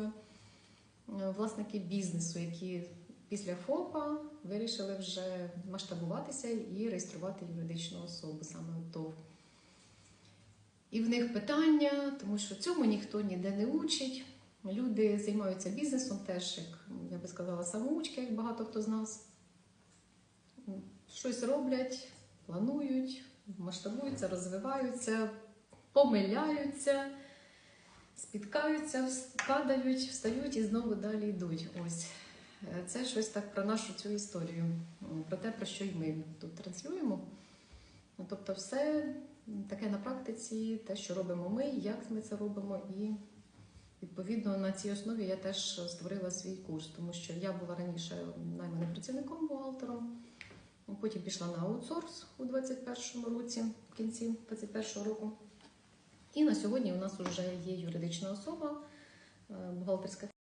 саме власники бізнесу, які після ФОПа вирішили вже масштабуватися і реєструвати юридичну особу саме ТОВ. І в них питання, тому що цьому ніхто ніде не учить. Люди займаються бізнесом теж, як я би сказала, самоучки, як багато хто з нас. Щось роблять, планують, масштабуються, розвиваються, помиляються, спіткаються, падають, встають і знову далі йдуть. Ось Е, це щось так про нашу цю історію, про те, про що й ми тут транслюємо. Ну, Тобто, все таке на практиці, те, що робимо ми, як ми це робимо, і відповідно на цій основі я теж створила свій курс, тому що я була раніше найманим працівником бухгалтером. Потім пішла на аутсорс у 21-му році, в кінці 21-го року. І на сьогодні у нас вже є юридична особа, е, бухгалтерська